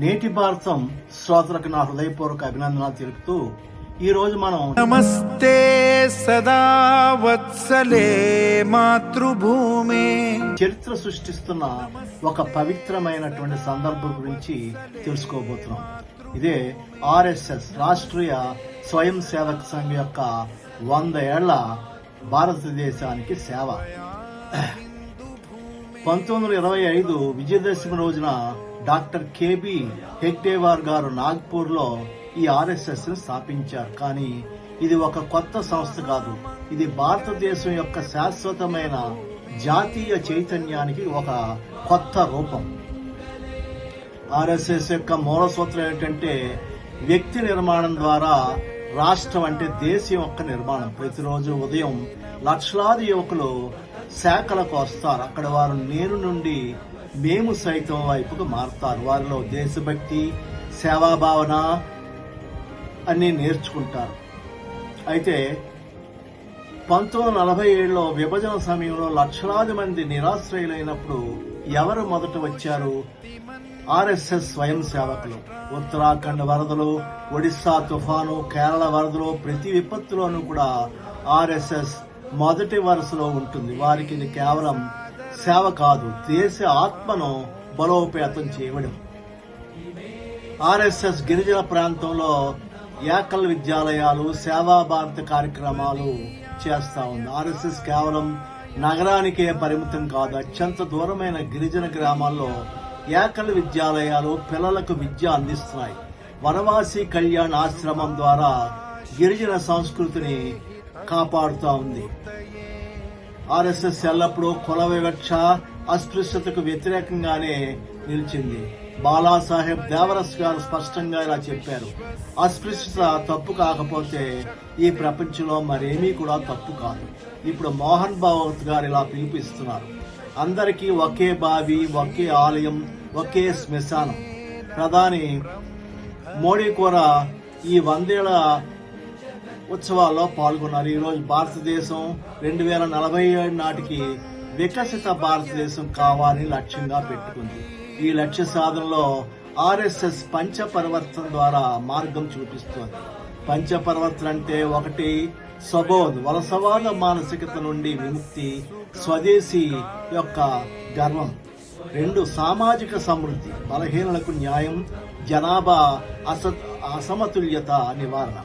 నేటి భారతం శ్రోతలకు నా హృదయపూర్వక అభినందనలు తెలుపుతూ ఈ రోజు మనం నమస్తే సదా వత్సలే మాతృభూమే. చరిత్ర సృష్టిస్తున్న ఒక పవిత్రమైనటువంటి సందర్భం గురించి తెలుసుకోబోతున్నాం. ఇదే ఆర్ఎస్ఎస్ రాష్ట్రీయ స్వయం సేవక సంఘ్ యొక్క వంద ఏళ్ళ భారతదేశానికి సేవ. పంతొమ్మిది వందల ఇరవై ఐదు విజయదశమి రోజున డాక్టర్ కేబి హెట్టేవార్ గారు నాగ్పూర్లో ఈ ఆర్ఎస్ఎస్ను స్థాపించారు. కానీ ఇది ఒక కొత్త సంస్థ కాదు. ఇది భారతదేశం యొక్క శాశ్వతమైన జాతీయ చైతన్యానికి ఒక కొత్త రూపం. ఆర్ఎస్ఎస్ యొక్క మూల సూత్రం ఏంటంటే వ్యక్తి నిర్మాణం ద్వారా రాష్ట్రం అంటే దేశం యొక్క నిర్మాణం. ప్రతిరోజు ఉదయం లక్షలాది యువకులు శాఖలకు వస్తారు. అక్కడ వారు నేను నుండి మేము సైతం వైపుకు మారుతారు. వారిలో దేశభక్తి సేవాభావన అన్నీ నేర్చుకుంటారు. అయితే పంతొమ్మిది వందల నలభై ఏడులో విభజన సమయంలో లక్షలాది మంది నిరాశ్రయులైనప్పుడు ఎవరు మొదట వచ్చారు? ఆర్ఎస్ఎస్ స్వయం సేవకులు. ఉత్తరాఖండ్ వరదలు ఒడిస్సా తుఫాను కేరళ వరదలు ప్రతి విపత్తులోనూ కూడా ఆర్ఎస్ఎస్ మొదటి వరుసలో ఉంటుంది. వారికి ఇది కేవలం సేవ కాదు దేశ ఆత్మను బలోపేతం చేయడం ఆర్ఎస్ఎస్ గిరిజన ప్రాంతంలో ఏకల్ విద్యాలయాలు సేవా భారత కార్యక్రమాలు చేస్తా ఉంది. ఆర్ఎస్ఎస్ కేవలం నగరానికే పరిమితం కాదు అత్యంత దూరమైన గిరిజన గ్రామాల్లో ఏకల్ విద్యాలయాలు పిల్లలకు విద్య అందిస్తున్నాయి. వనవాసి కళ్యాణ్ ఆశ్రమం ద్వారా గిరిజన సంస్కృతిని కాపాడుతూ ఉంది. ఆర్ఎస్ఎస్ ఎల్లప్పుడూ కుల వివక్ష అస్పృశ్యతకు వ్యతిరేకంగానే నిలిచింది. బాలాసాహెబ్ దేవరస్ గారు స్పష్టంగా ఇలా చెప్పారు. అస్పృశ్యత తప్పు కాకపోతే ఈ ప్రపంచంలో మరేమీ కూడా తప్పు కాదు. ఇప్పుడు మోహన్ భాగవత్ గారు ఇలా పిలిపిస్తున్నారు. అందరికీ ఒకే బావి ఒకే ఆలయం ఒకే శ్మశానం. ప్రధాని మోడీ కూడా ఈ వందేళ్ళ ఉత్సవాల్లో పాల్గొన్నారు. ఈరోజు భారతదేశం రెండు వేల నలభై ఏడు నాటికి వికసిత భారతదేశం కావాలని లక్ష్యంగా పెట్టుకుంది. ఈ లక్ష్య సాధనలో ఆర్ఎస్ఎస్ పంచపరివర్తన ద్వారా మార్గం చూపిస్తోంది. పంచపరివర్తన అంటే ఒకటి స్వబోధ్ వలసవాద మానసికత నుండి విముక్తి స్వదేశీ యొక్క గర్వం. రెండు సామాజిక సమృద్ధి బలహీనలకు న్యాయం జనాభా అస అసమతుల్యత నివారణ.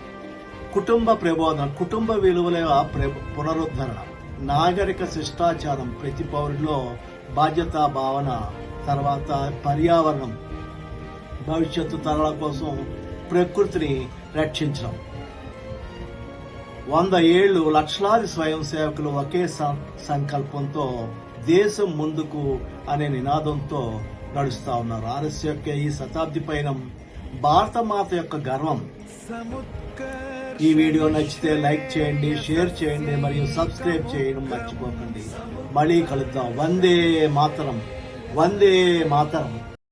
కుటుంబ ప్రబోధన కుటుంబ విలువల ప్ర- పునరుద్ధరణ నాగరిక శిష్టాచారం ప్రతి పౌరుడిలో బాధ్యతా భావన తర్వాత పర్యావరణం భవిష్యత్తు తరాల కోసం ప్రకృతిని రక్షించడం. వంద ఏళ్ళు లక్షలాది స్వయం సేవకులు ఒకే సం- సంకల్పంతో దేశం ముందుకు అనే నినాదంతో నడుస్తా ఉన్నారు. ఆర్ఎస్ యొక్క ఈ శతాబ్ది పైన భారత మాత యొక్క గర్వం. ఈ వీడియో నచ్చితే లైక్ చేయండి షేర్ చేయండి మరియు సబ్స్క్రైబ్ చేయడం మర్చిపోకండి. మళ్ళీ కలుద్దాం. వందే మాతరం. వందే మాతరం.